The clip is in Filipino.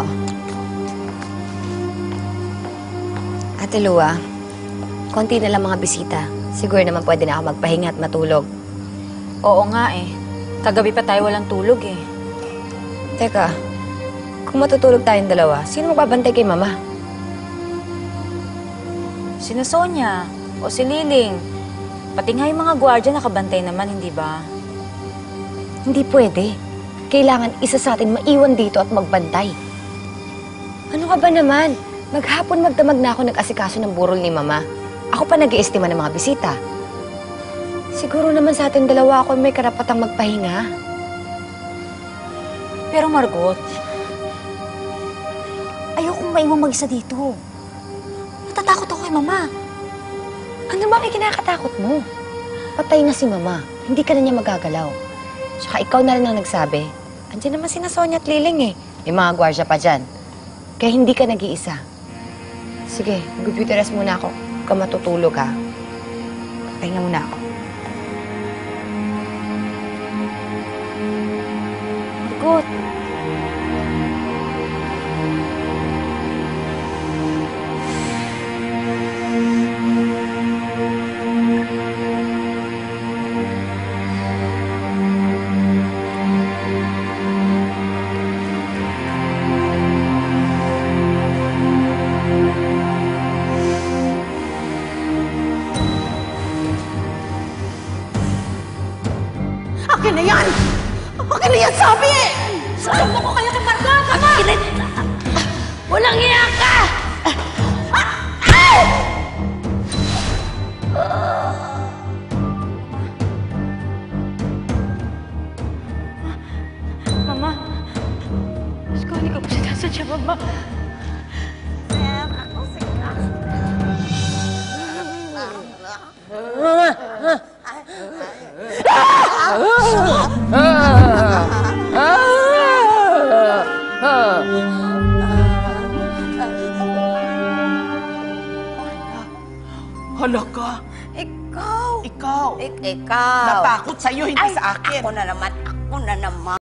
Oo. Ate Lua, konti na lang mga bisita. Siguro naman pwede na ako magpahinga at matulog. Oo nga eh. Kagabi pa tayo walang tulog eh. Teka, kung matutulog tayong dalawa, sino magbabantay kay Mama? Sina Sonia o si Liling. Pati nga yung mga gwardiya nakabantay naman, hindi ba? Hindi pwede. Kailangan isa sa atin maiwan dito at magbantay. Ano ka ba naman? Maghapon magdamag na ako nag-asikaso ng burol ni Mama. Ako pa nag iestima ng mga bisita. Siguro naman sa atin dalawa ako may karapatang magpahinga. Pero Margot, ayokong maiwang mag-isa dito. Natatakot ako kay Mama. Ano ba may kinakatakot mo? Patay na si Mama. Hindi ka na niya magagalaw. Tsaka ikaw na rin ang nagsabi. Andiyan naman sina Sonia at Liling eh. May mga gwardiya pa dyan. Kaya hindi ka nag-iisa. Sige, mag-beauty rest muna ako. Huwag ka matutulog ha. Pahinga muna ako. Margot, Akin na yan! Akin na yan, sabi! Saan mo ko kayo kay Margot? Akin na... Walang iya ka! Mama. Diyos ko, hindi ko po sinasadya, Mama. Hala ka! Ikaw! Ikaw! Ik ikaw! Natakot sa'yo, hindi Ay, sa akin. Ako na naman, ako na naman.